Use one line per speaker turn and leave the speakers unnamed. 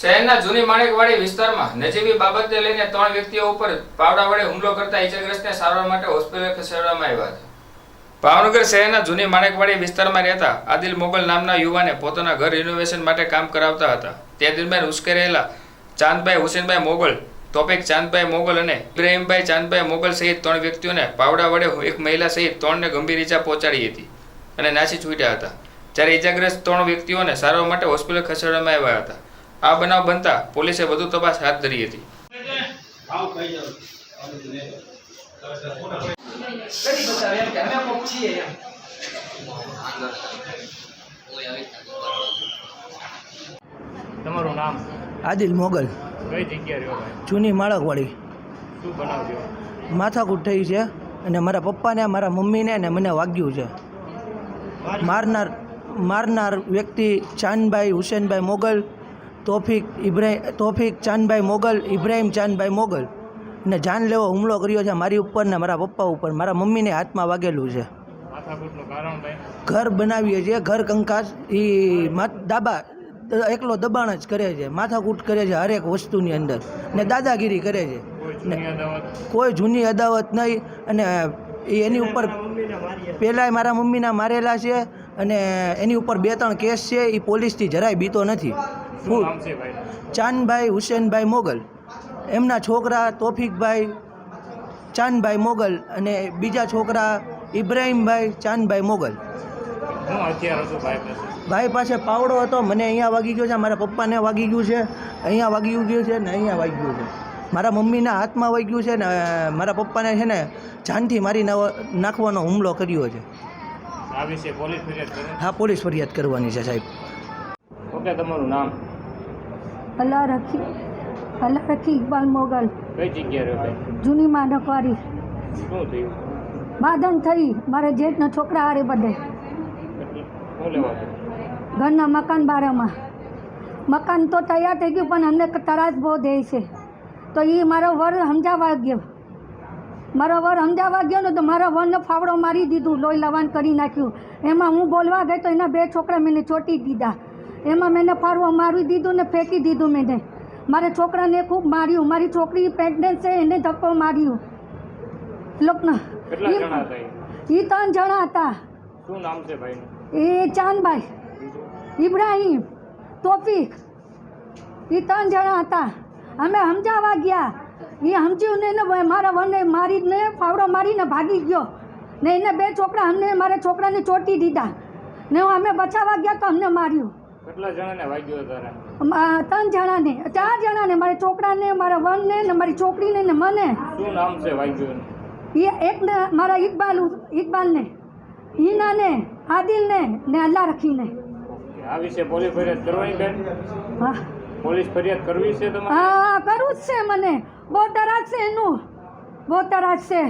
શહેરના જૂની માણેકવાડી વિસ્તારમાં નજીવી બાબતને લઈને ત્રણ વ્યક્તિઓ ઉપર પાવડા વડે હુમલો કરતા ઇજાગ્રસ્તને સારવાર માટે હોસ્પિટલ ખસેડવામાં આવ્યા હતા. ભાવનગર શહેરના જૂની માણેકવાડી વિસ્તારમાં રહેતા આદિલ મોગલ નામના યુવાને પોતાના ઘર રિનોવેશન માટે કામ કરાવતા હતા. તે દરમિયાન ઉશ્કેરેલા ચાંદભાઈ હુસેનભાઈ મોગલ તોફિક ચાંદભાઈ મોગલ અને ઇબ્રાહીમભાઈ ચાંદભાઈ મોગલ સહિત ત્રણ વ્યક્તિઓને પાવડા વડે એક મહિલા સહિત ત્રણને ગંભીર ઈજા પહોંચાડી હતી અને નાસી છૂટ્યા હતા. જ્યારે ઈજાગ્રસ્ત ત્રણ વ્યક્તિઓને સારવાર માટે હોસ્પિટલ ખસેડવામાં આવ્યા હતા. આ બનાવ બનતા પોલીસે વધુ તપાસ હાથ ધરી હતી.
તમારું નામ?
આદિલ મોગલ.
કઈ જગ્યા રહ્યો ભાઈ?
જૂની માળકવાડી
શું બનાવજો
માથાકૂટ થઈ છે અને મારા પપ્પાને મારા મમ્મીને ને મને વાગ્યું છે. મારનાર મારનાર વ્યક્તિ ચાંદભાઈ હુસેનભાઈ મોગલ તોફિક ઇબ્રાહિમ તોફિક ચાંદભાઈ મોગલ ઇબ્રાહિમ ચાંદભાઈ મોગલ ને જાનલેવો હુમલો કર્યો છે મારી ઉપર ને મારા પપ્પા ઉપર. મારા મમ્મીને હાથમાં વાગેલું છે. ઘર બનાવીએ છીએ ઘર કંકાસ એ દાબા એકલો દબાણ જ કરે છે. માથાકૂટ કરે છે હરેક વસ્તુની અંદર ને દાદાગીરી કરે છે.
કોઈ જૂની અદાવત?
કોઈ જૂની અદાવત નહીં અને એ એની ઉપર પહેલાંય મારા મમ્મીના મારેલા છે અને એની ઉપર બે ત્રણ કેસ છે એ પોલીસથી જરાય બીતો નથી.
શું નામ છે ભાઈ
ચાંદભાઈ હુસેનભાઈ મોગલ. એમના છોકરા તોફિકભાઈ ચાંદભાઈ મોગલ અને બીજા છોકરા ઇબ્રાહીમભાઈ ચાંદભાઈ મોગલ.
ભાઈ પાસે.
પાવડો હતો મને અહીંયા વાગી ગયો છે મારા પપ્પાને વાગી ગયું છે અહીંયા વાગી ગયું છે ને અહીંયા વાગી ગયું છે. મારા મમ્મીના હાથમાં વાગ્યું છે ને મારા પપ્પાને છે ને જાનથી મારી નાખવાનો હુમલો કર્યો છે. હા પોલીસ ફરિયાદ કરવાની છે સાહેબ.
ઓકે તમારું નામ?
અલ્લાહ રખી અલ્લાહ રખી ઇકબાલ મોગલ.
કઈ
જૂની માનકવારી
શું થયું?
બાદન થઈ મારે જેઠના છોકરા હારે બધે.
શું
ઘરના મકાન બારામાં. મકાન તો તૈયાર થઈ ગયું પણ અમને તરાસ બહુ દે છે. તો એ મારો વર સમજાવવા ગયો. મારો વર સમજાવવા ગયો ને તો મારા વરને ફાવડો મારી દીધું લોહી લવાન કરી નાખ્યું. એમાં હું બોલવા ગઈ તો એના બે છોકરા મને ચોટી દીધા. એમાં મેને ફાળવા મારી દીધું ને ફેંકી દીધું મેં મારા છોકરાને ખૂબ માર્યું. મારી છોકરી પ્રેગ્નન્ટ છે એને ધક્કો માર્યું.
હતા એ?
ત્રણ જણા હતા.
શું નામ છે ભાઈનું
એ ચાંદભાઈ ઇબ્રાહીમ તોફિક. એ ત્રણ જણા હતા. અમે સમજાવવા ગયા. એ સમજ્યું ને એને મારા વનને મારીને ફાવડો મારીને ભાગી ગયો. ને એને બે છોકરા અમને મારા છોકરાને ચોટી દીધા. ને અમે બચાવવા ગયા તો અમને માર્યું.
કેટલા જણાને વાગ્યો તારે
આ ત્રણ જણાને. ચાર જણાને. મારા છોકરાને મારા વનને ને મારી છોકરીને ને મને.
શું નામ છે વાગ્યો?
એ એકને મારા ઇકબાલ ઇકબાલને હિનાને આદિલને ને અલ્લાહ રખીને.
આ વિશે પોલીસ ફરિયાદ કરવાની બેન?
હા.
પોલીસ ફરિયાદ કરવી છે તમારે?
હા કરવું જ છે મને. બહુ તરાજ છે એનું. બહુ તરાજ છે.